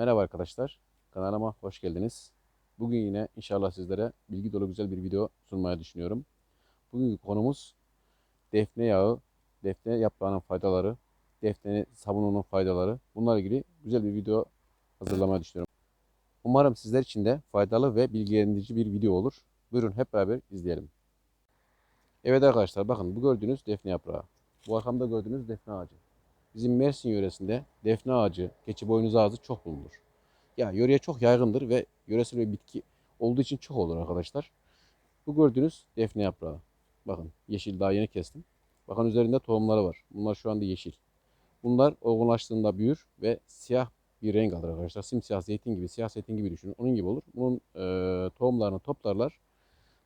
Merhaba arkadaşlar. Kanalıma hoş geldiniz. Bugün yine inşallah sizlere bilgi dolu güzel bir video sunmaya düşünüyorum. Bugünkü konumuz defne yağı, defne yaprağının faydaları, defne sabununun faydaları. Bunlarla ilgili güzel bir video hazırlamaya düşünüyorum. Umarım sizler için de faydalı ve bilgilendirici bir video olur. Buyurun hep beraber izleyelim. Evet arkadaşlar bakın bu gördüğünüz defne yaprağı. Bu arkamda gördüğünüz defne ağacı. Bizim Mersin yöresinde defne ağacı, keçi boynuzu ağacı çok bulunur. Ya yöreye çok yaygındır ve yöresel bir bitki olduğu için çok olur arkadaşlar. Bu gördüğünüz defne yaprağı. Bakın yeşil daha yeni kestim. Bakın üzerinde tohumları var. Bunlar şu anda yeşil. Bunlar olgunlaştığında büyür ve siyah bir renk alır arkadaşlar. Simsiyah zeytin gibi, siyah zeytin gibi düşünün. Onun gibi olur. Bunun e, tohumlarını toplarlar.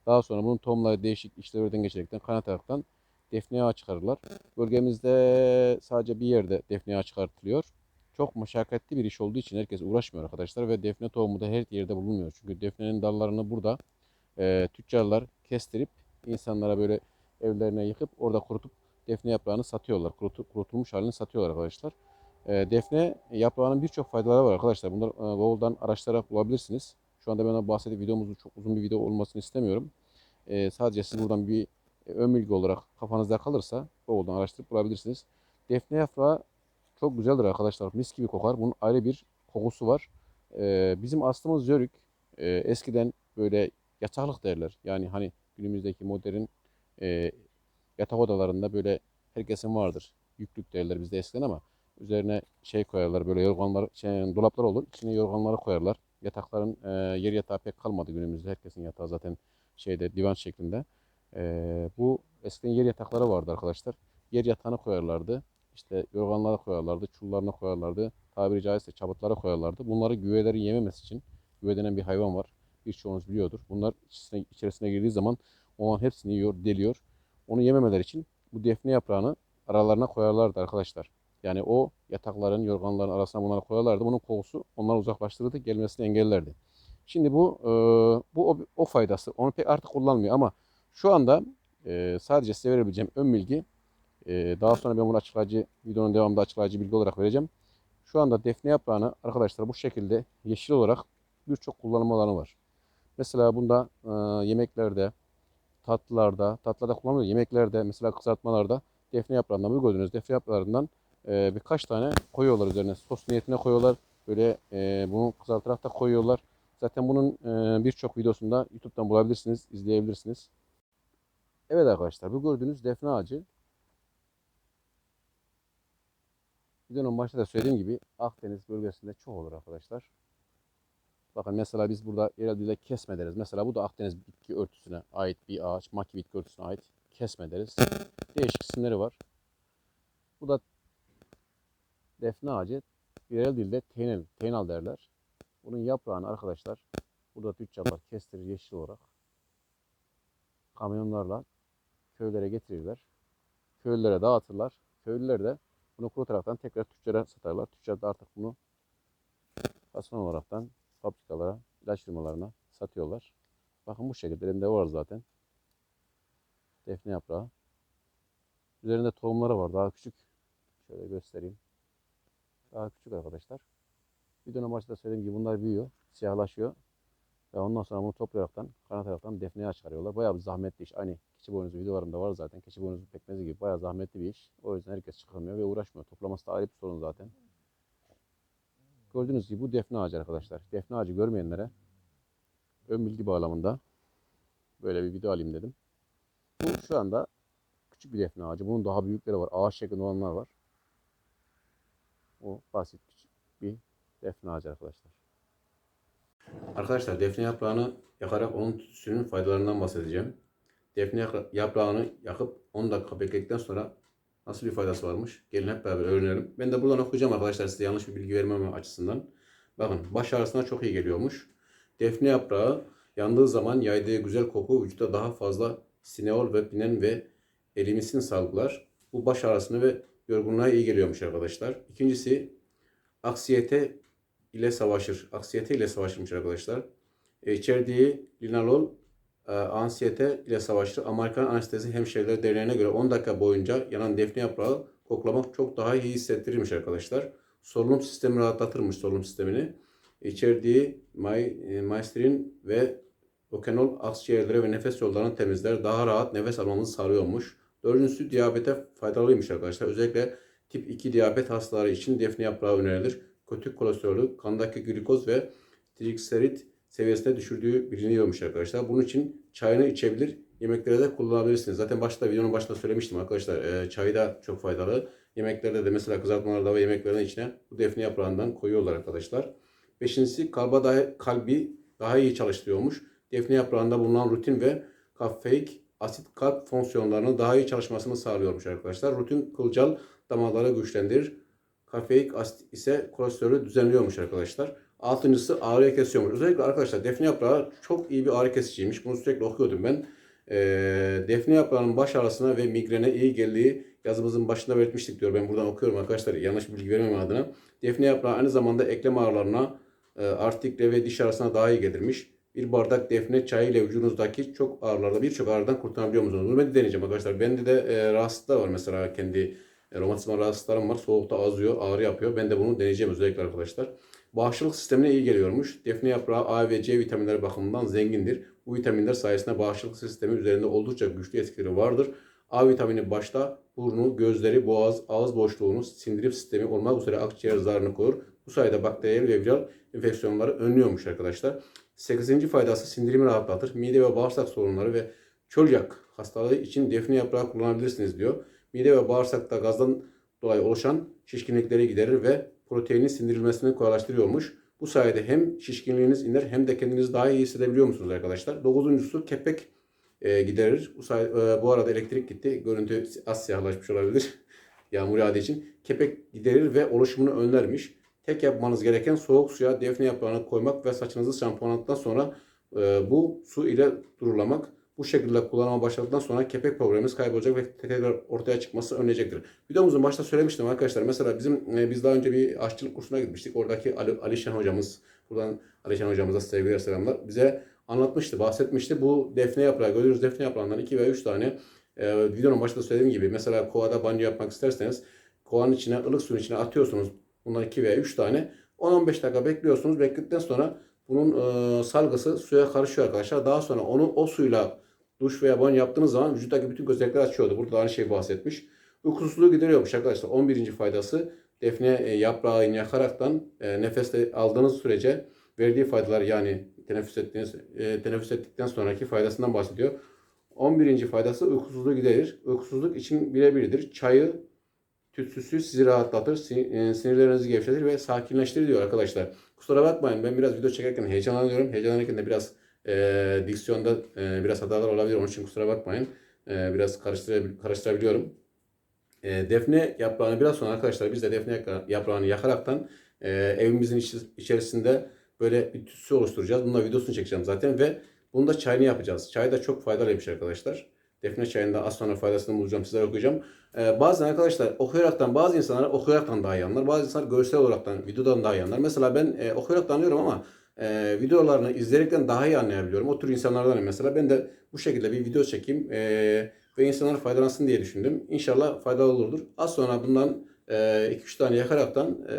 Daha sonra bunun tohumları değişik işlevlerden geçerekten kaynataraktan defne yağı çıkarırlar. Bölgemizde sadece bir yerde defne yağı çıkartılıyor. Çok meşakkatli bir iş olduğu için herkes uğraşmıyor arkadaşlar ve defne tohumu da her yerde bulunmuyor. Çünkü defnenin dallarını burada e, tüccarlar kestirip insanlara böyle evlerine yıkıp orada kurutup defne yaprağını satıyorlar. Kurutup, kurutulmuş halini satıyorlar arkadaşlar. E, defne yaprağının birçok faydaları var arkadaşlar. Bunları e, Google'dan araştırarak bulabilirsiniz. Şu anda ben bahsedip videomuzun çok uzun bir video olmasını istemiyorum. E, sadece siz buradan bir ön bilgi olarak kafanızda kalırsa Google'dan araştırıp bulabilirsiniz. Defne yaprağı çok güzeldir arkadaşlar. Mis gibi kokar. Bunun ayrı bir kokusu var. Ee, bizim aslımız yörük. Ee, eskiden böyle yataklık derler. Yani hani günümüzdeki modern e, yatak odalarında böyle herkesin vardır. Yüklük derler bizde eskiden ama üzerine şey koyarlar böyle yorganlar, şey, dolaplar olur. İçine yorganları koyarlar. Yatakların e, yer yatağı pek kalmadı günümüzde. Herkesin yatağı zaten şeyde divan şeklinde. Ee, bu eskiden yer yatakları vardı arkadaşlar. Yer yatağını koyarlardı. İşte yorganlara koyarlardı, çullarına koyarlardı. Tabiri caizse çabutlara koyarlardı. Bunları güvelerin yememesi için güve denen bir hayvan var. Birçoğunuz biliyordur. Bunlar içerisine, içerisine girdiği zaman o an hepsini yiyor, deliyor. Onu yememeler için bu defne yaprağını aralarına koyarlardı arkadaşlar. Yani o yatakların, yorganların arasına bunları koyarlardı. Bunun kokusu onları uzaklaştırırdı, gelmesini engellerdi. Şimdi bu e, bu o, o faydası. Onu pek artık kullanmıyor ama şu anda e, sadece size verebileceğim ön bilgi ee, daha sonra ben bunu açıklayıcı, videonun devamında açıklayıcı bilgi olarak vereceğim. Şu anda defne yaprağını arkadaşlar bu şekilde yeşil olarak birçok kullanım alanı var. Mesela bunda e, yemeklerde, tatlılarda, tatlılarda kullanılıyor. Yemeklerde, mesela kızartmalarda defne yaprağından bu gördüğünüz defne yaprağından e, birkaç tane koyuyorlar üzerine. Sos niyetine koyuyorlar. Böyle e, bunu kızartarak da koyuyorlar. Zaten bunun e, birçok videosunda YouTube'dan bulabilirsiniz, izleyebilirsiniz. Evet arkadaşlar bu gördüğünüz defne ağacı Videonun başta da söylediğim gibi Akdeniz bölgesinde çok olur arkadaşlar. Bakın mesela biz burada yerel dilde kesme deriz. Mesela bu da Akdeniz bitki örtüsüne ait bir ağaç. Maki bitki örtüsüne ait kesme deriz. Değişik isimleri var. Bu da defne ağacı. Yerel dilde teynel, teynal derler. Bunun yaprağını arkadaşlar burada tüccarlar kestirir yeşil olarak. Kamyonlarla köylere getirirler. Köylülere dağıtırlar. Köylüler de bunu kuru taraftan tekrar tüccara satarlar. Tüccar da artık bunu fason olaraktan fabrikalara, ilaç firmalarına satıyorlar. Bakın bu şekilde elimde var zaten. Defne yaprağı. Üzerinde tohumları var. Daha küçük. Şöyle göstereyim. Daha küçük arkadaşlar. Videonun başında söylediğim gibi bunlar büyüyor. Siyahlaşıyor. Ve ondan sonra bunu toplayaraktan, kanataraktan defneye çıkarıyorlar. Bayağı bir zahmetli iş. Aynı keçi boynuzu videolarımda var zaten. Keçi boynuzu pekmezi gibi bayağı zahmetli bir iş. O yüzden herkes çıkarmıyor ve uğraşmıyor. Toplaması da ayrı bir sorun zaten. Gördüğünüz gibi bu defne ağacı arkadaşlar. Defne ağacı görmeyenlere ön bilgi bağlamında böyle bir video alayım dedim. Bu şu anda küçük bir defne ağacı. Bunun daha büyükleri var. Ağaç şeklinde olanlar var. O basit küçük bir defne ağacı arkadaşlar. Arkadaşlar defne yaprağını yakarak onun tütsünün faydalarından bahsedeceğim. Defne yaprağını yakıp 10 dakika bekledikten sonra nasıl bir faydası varmış? Gelin hep beraber öğrenelim. Ben de buradan okuyacağım arkadaşlar size yanlış bir bilgi vermem açısından. Bakın baş ağrısına çok iyi geliyormuş. Defne yaprağı yandığı zaman yaydığı güzel koku vücuda daha fazla sineol ve pinen ve elimisin salgılar. Bu baş ağrısını ve yorgunluğa iyi geliyormuş arkadaşlar. İkincisi aksiyete ile savaşır. Aksiyete ile savaşırmış arkadaşlar. E, içerdiği linalol e, ansiyete ile savaşır. Amerikan Anestezi Hemşireleri Derneği'ne göre 10 dakika boyunca yanan defne yaprağı koklamak çok daha iyi hissettirirmiş arkadaşlar. solunum sistemini rahatlatırmış solunum sistemini. İçerdiği may, e, maestrin ve okenol akciğerleri ve nefes yollarını temizler. Daha rahat nefes almamızı sağlıyormuş. Dördüncüsü diyabete faydalıymış arkadaşlar. Özellikle tip 2 diyabet hastaları için defne yaprağı önerilir. Kötü kolesterolü, kandaki glikoz ve trigliserit seviyesine düşürdüğü biliniyormuş arkadaşlar. Bunun için çayını içebilir, yemeklerde de kullanabilirsiniz. Zaten başta videonun başında söylemiştim arkadaşlar. E, çayı da çok faydalı. Yemeklerde de mesela kızartmalarda ve yemeklerin içine bu defne yaprağından koyuyorlar arkadaşlar. Beşincisi kalba daha, kalbi daha iyi çalıştırıyormuş. Defne yaprağında bulunan rutin ve kafeik asit kalp fonksiyonlarının daha iyi çalışmasını sağlıyormuş arkadaşlar. Rutin kılcal damarları güçlendirir. Kafeik asit ise kolesterolü düzenliyormuş arkadaşlar. Altıncısı ağrıya kesiyormuş. Özellikle arkadaşlar defne yaprağı çok iyi bir ağrı kesiciymiş. Bunu sürekli okuyordum ben. Ee, defne yaprağının baş ağrısına ve migrene iyi geldiği yazımızın başında belirtmiştik diyor. Ben buradan okuyorum arkadaşlar. Yanlış bilgi vermem adına. Defne yaprağı aynı zamanda eklem ağrılarına, e, artikle ve diş ağrısına daha iyi gelirmiş. Bir bardak defne çayı ile vücudunuzdaki çok ağrılarda birçok ağrıdan kurtarabiliyor musunuz? Bunu ben de deneyeceğim arkadaşlar. Bende de e, rahatsızlık var mesela kendi e, romatizma rahatsızlıklarım var. Soğukta azıyor, ağrı yapıyor. Ben de bunu deneyeceğim özellikle arkadaşlar. Bağışıklık sistemine iyi geliyormuş. Defne yaprağı A ve C vitaminleri bakımından zengindir. Bu vitaminler sayesinde bağışıklık sistemi üzerinde oldukça güçlü etkileri vardır. A vitamini başta burnu, gözleri, boğaz, ağız boşluğunu, sindirim sistemi olmak üzere akciğer zarını korur. Bu sayede bakteriyel ve viral enfeksiyonları önlüyormuş arkadaşlar. 8. faydası sindirimi rahatlatır. Mide ve bağırsak sorunları ve çölyak hastalığı için defne yaprağı kullanabilirsiniz diyor. Mide ve bağırsakta gazdan dolayı oluşan şişkinlikleri giderir ve proteinin sindirilmesini kolaylaştırıyormuş. Bu sayede hem şişkinliğiniz iner hem de kendinizi daha iyi hissedebiliyor musunuz arkadaşlar? Dokuzuncusu kepek e, giderir. Bu, say- e, bu arada elektrik gitti. Görüntü az siyahlaşmış olabilir. Yağmur yağdığı için. Kepek giderir ve oluşumunu önlermiş. Tek yapmanız gereken soğuk suya defne yaprağını koymak ve saçınızı şampuanladıktan sonra e, bu su ile durulamak. Bu şekilde kullanıma başladıktan sonra kepek problemimiz kaybolacak ve tekrar ortaya çıkması önleyecektir. Videomuzun başta söylemiştim arkadaşlar. Mesela bizim e, biz daha önce bir aşçılık kursuna gitmiştik. Oradaki Ali, Alişan hocamız, buradan Alişan hocamıza sevgiler selamlar. Bize anlatmıştı, bahsetmişti. Bu defne yaprağı, gördüğünüz defne yaprağından 2 veya 3 tane e, videonun başında söylediğim gibi mesela kovada banyo yapmak isterseniz kovanın içine, ılık suyun içine atıyorsunuz. Bunlar 2 veya 3 tane. 10-15 dakika bekliyorsunuz. Bekledikten sonra bunun e, salgısı suya karışıyor arkadaşlar. Daha sonra onu o suyla duş veya banyo yaptığınız zaman vücuttaki bütün gözenekler açıyordu. Burada da aynı şeyi bahsetmiş. Uykusuzluğu gideriyormuş arkadaşlar. 11. faydası defne e, yaprağını yakaraktan e, nefeste aldığınız sürece verdiği faydalar yani teneffüs ettiğiniz e, teneffüs ettikten sonraki faydasından bahsediyor. 11. faydası uykusuzluğu giderir. Uykusuzluk için birebirdir. Çayı tütsüsü sizi rahatlatır, sin- sinirlerinizi gevşetir ve sakinleştirir diyor arkadaşlar. Kusura bakmayın ben biraz video çekerken heyecanlanıyorum. Heyecanlanırken de biraz e, diksiyonda e, biraz hatalar olabilir. Onun için kusura bakmayın. E, biraz karıştırabil- karıştırabiliyorum. E, defne yaprağını biraz sonra arkadaşlar biz de defne yaprağını yakaraktan e, evimizin içi- içerisinde böyle bir tütsü oluşturacağız. Bununla videosunu çekeceğim zaten ve bunu da çayını yapacağız. Çay da çok faydalıymış arkadaşlar. Defne çayında az sonra faydasını bulacağım sizlere okuyacağım. Ee, bazen arkadaşlar okuyaraktan bazı insanlar okuyaraktan daha iyi anlar. Bazı insanlar görsel olaraktan videodan daha iyi anlar. Mesela ben e, okuyaraktan anlıyorum ama e, videolarını izleyerekten daha iyi anlayabiliyorum. O tür insanlardanım mesela. Ben de bu şekilde bir video çekeyim e, ve insanlar faydalansın diye düşündüm. İnşallah faydalı olurdur. Az sonra bundan 2-3 tane yakaraktan e,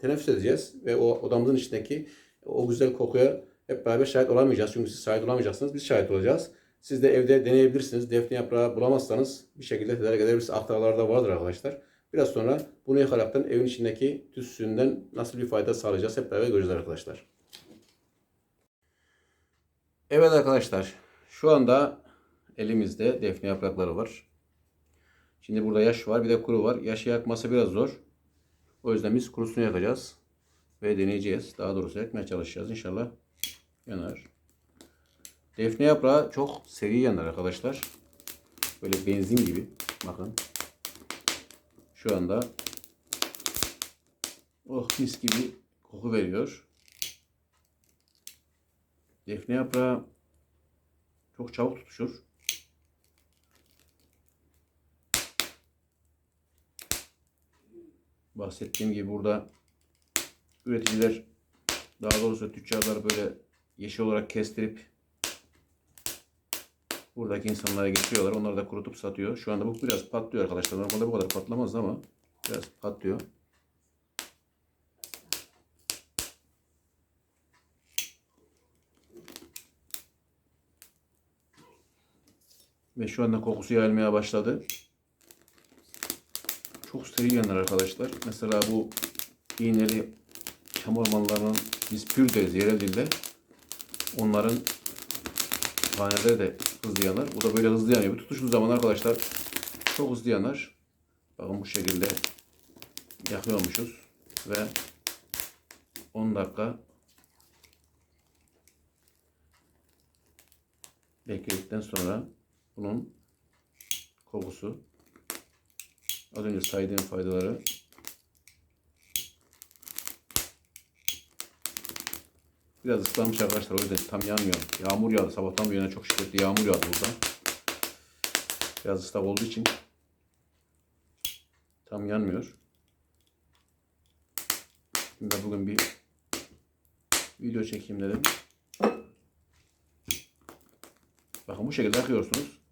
teneffüs edeceğiz ve o odamızın içindeki o güzel kokuya hep beraber şahit olamayacağız. Çünkü siz şahit olamayacaksınız. Biz şahit olacağız. Siz de evde deneyebilirsiniz. Defne yaprağı bulamazsanız bir şekilde tedarik edebilirsiniz. Aktarlarda vardır arkadaşlar. Biraz sonra bunu yakaraktan evin içindeki tütsünden nasıl bir fayda sağlayacağız hep beraber göreceğiz arkadaşlar. Evet arkadaşlar. Şu anda elimizde defne yaprakları var. Şimdi burada yaş var bir de kuru var. Yaşı yakması biraz zor. O yüzden biz kurusunu yakacağız. Ve deneyeceğiz. Daha doğrusu yakmaya çalışacağız. İnşallah yanar. Defne yaprağı çok seri yanar arkadaşlar. Böyle benzin gibi. Bakın. Şu anda oh mis gibi koku veriyor. Defne yaprağı çok çabuk tutuşur. Bahsettiğim gibi burada üreticiler daha doğrusu tüccarlar böyle yeşil olarak kestirip buradaki insanlara getiriyorlar. Onları da kurutup satıyor. Şu anda bu biraz patlıyor arkadaşlar. Normalde bu kadar patlamaz ama biraz patlıyor. Ve şu anda kokusu yayılmaya başladı. Çok steril yanlar arkadaşlar. Mesela bu iğneli çam ormanlarının biz pür deriz yerel dilde. Onların taneleri de hızlı yanar. Bu da böyle hızlı yanıyor. Bir tutuştuğu zaman arkadaşlar çok hızlı yanar. Bakın bu şekilde yakıyormuşuz ve 10 dakika bekledikten sonra bunun kokusu az önce saydığım faydaları biraz ıslanmış arkadaşlar o yüzden tam yanmıyor. Yağmur yağdı sabahtan bu yana çok şiddetli yağmur yağdı burada. Biraz ıslak olduğu için tam yanmıyor. Şimdi bugün bir video çekeyim dedim. Bakın bu şekilde yakıyorsunuz.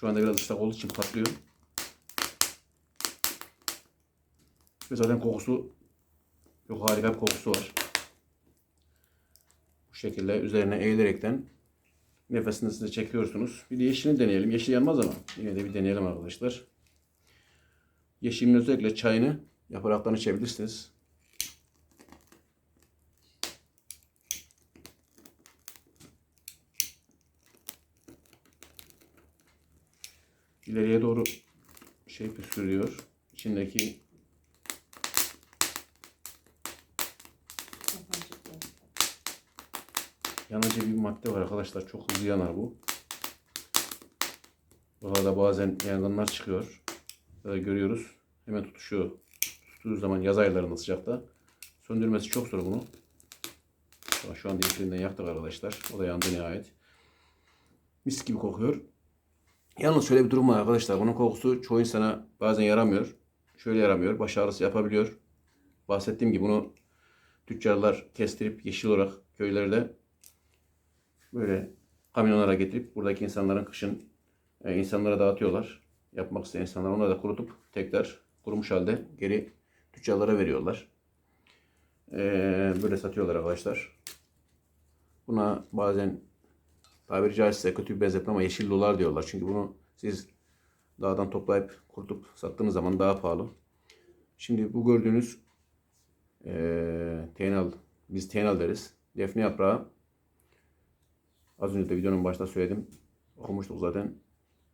Şu anda biraz ıslak olduğu için patlıyor. Ve zaten kokusu çok harika bir kokusu var. Bu şekilde üzerine eğilerekten nefesinizi çekiyorsunuz. Bir de yeşilini deneyelim. Yeşil yanmaz ama yine de bir deneyelim arkadaşlar. Yeşilin özellikle çayını yapraktan içebilirsiniz. İleriye doğru şey püskürüyor. İçindeki yanıcı bir madde var arkadaşlar. Çok hızlı yanar bu. Burada bazen yangınlar çıkıyor. Böyle görüyoruz. Hemen tutuşuyor. Tuttuğu zaman yaz aylarında sıcakta. Söndürmesi çok zor bunu. Şu anda yeşilinden yaktık arkadaşlar. O da yandı nihayet. Mis gibi kokuyor. Yalnız şöyle bir durum var arkadaşlar. Bunun kokusu çoğu insana bazen yaramıyor. Şöyle yaramıyor. Baş ağrısı yapabiliyor. Bahsettiğim gibi bunu tüccarlar kestirip yeşil olarak köylerde böyle kamyonlara getirip buradaki insanların kışın e, insanlara dağıtıyorlar. Yapmak isteyen insanlar onları da kurutup tekrar kurumuş halde geri tüccarlara veriyorlar. E, böyle satıyorlar arkadaşlar. Buna bazen tabiri caizse kötü bir benzetme ama yeşil dolar diyorlar. Çünkü bunu siz dağdan toplayıp kurutup sattığınız zaman daha pahalı. Şimdi bu gördüğünüz eee tenal, biz tenal deriz. Defne yaprağı az önce de videonun başında söyledim. Okumuştuk zaten.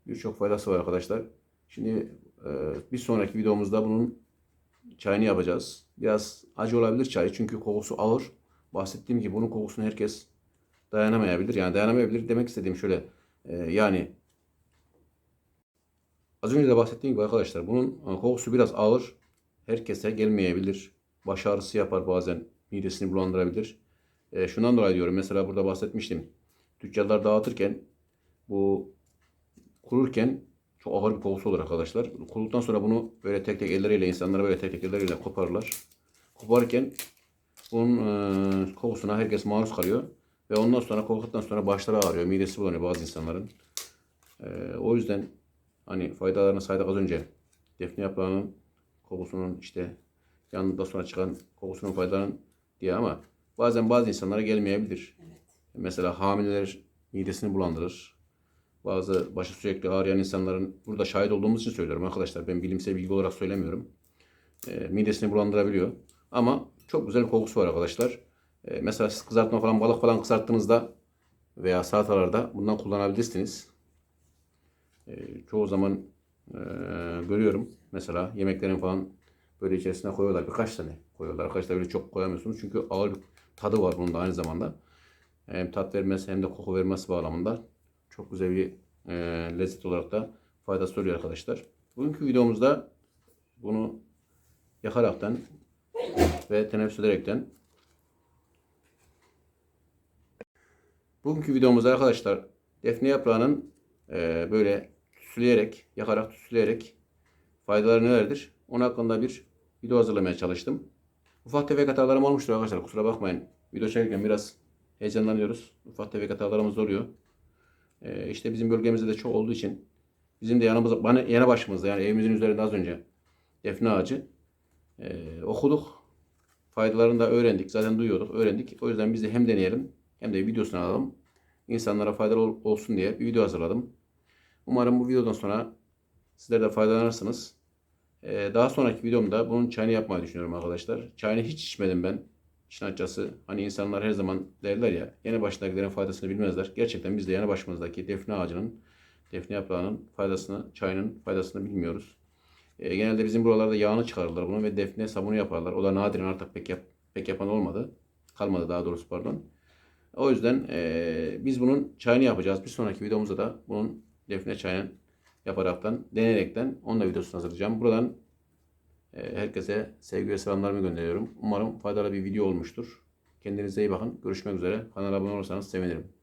Birçok faydası var arkadaşlar. Şimdi eee, bir sonraki videomuzda bunun çayını yapacağız. Biraz acı olabilir çay çünkü kokusu ağır. Bahsettiğim gibi bunun kokusunu herkes dayanamayabilir. Yani dayanamayabilir demek istediğim şöyle. e, yani az önce de bahsettiğim gibi arkadaşlar bunun e, kokusu biraz ağır. Herkese gelmeyebilir. Baş ağrısı yapar bazen. Midesini bulandırabilir. E, şundan dolayı diyorum. Mesela burada bahsetmiştim. Tüccarlar dağıtırken bu kururken çok ağır bir kokusu olur arkadaşlar. Kurulduktan sonra bunu böyle tek tek elleriyle insanlara böyle tek tek elleriyle koparırlar. Koparırken bunun e, kokusuna herkes maruz kalıyor. Ve ondan sonra koktuktan sonra başları ağrıyor. Midesi bulanıyor bazı insanların. E, o yüzden hani faydalarını saydık az önce. Defne yaprağının kokusunun işte yanında sonra çıkan kokusunun faydalarının diye ama bazen bazı insanlara gelmeyebilir. Mesela hamileler midesini bulandırır. Bazı başı sürekli ağrıyan insanların burada şahit olduğumuz için söylüyorum arkadaşlar. Ben bilimsel bilgi olarak söylemiyorum. E, midesini bulandırabiliyor. Ama çok güzel kokusu var arkadaşlar. E, mesela siz kızartma falan balık falan kızarttığınızda veya salatalarda bundan kullanabilirsiniz. E, çoğu zaman e, görüyorum. Mesela yemeklerin falan böyle içerisine koyuyorlar. Birkaç tane koyuyorlar. Arkadaşlar böyle çok koyamıyorsunuz. Çünkü ağır bir tadı var bunun da aynı zamanda. Hem tat vermesi hem de koku vermesi bağlamında çok güzel bir e, lezzet olarak da faydası oluyor arkadaşlar. Bugünkü videomuzda bunu yakaraktan ve teneffüs ederekten Bugünkü videomuzda arkadaşlar defne yaprağının e, böyle tütsüleyerek, yakarak tütsüleyerek faydaları nelerdir? Onun hakkında bir video hazırlamaya çalıştım. Ufak tefek hatalarım olmuştur arkadaşlar. Kusura bakmayın. Video çekerken biraz heyecanlanıyoruz. Ufak tefek hatalarımız oluyor. E, işte bizim bölgemizde de çok olduğu için bizim de yanımızda, bana yanı başımızda yani evimizin üzerinde az önce defne ağacı e, okuduk. Faydalarını da öğrendik. Zaten duyuyorduk, öğrendik. O yüzden biz de hem deneyelim hem de videosunu alalım. İnsanlara faydalı ol- olsun diye bir video hazırladım. Umarım bu videodan sonra sizler de faydalanırsınız. Ee, daha sonraki videomda bunun çayını yapmayı düşünüyorum arkadaşlar. Çayını hiç içmedim ben. İşin açıkçası hani insanlar her zaman derler ya yanı başındakilerin faydasını bilmezler. Gerçekten biz de yanı başımızdaki defne ağacının, defne yaprağının faydasını, çayının faydasını bilmiyoruz. Ee, genelde bizim buralarda yağını çıkarırlar bunu ve defne sabunu yaparlar. O da nadiren artık pek yap, pek yapan olmadı. Kalmadı daha doğrusu pardon. O yüzden eee, biz bunun çayını yapacağız. Bir sonraki videomuzda da bunun defne çayını yaparaktan, deneyerekten onun videosunu hazırlayacağım. Buradan eee, herkese sevgi ve selamlarımı gönderiyorum. Umarım faydalı bir video olmuştur. Kendinize iyi bakın. Görüşmek üzere. Kanala abone olursanız sevinirim.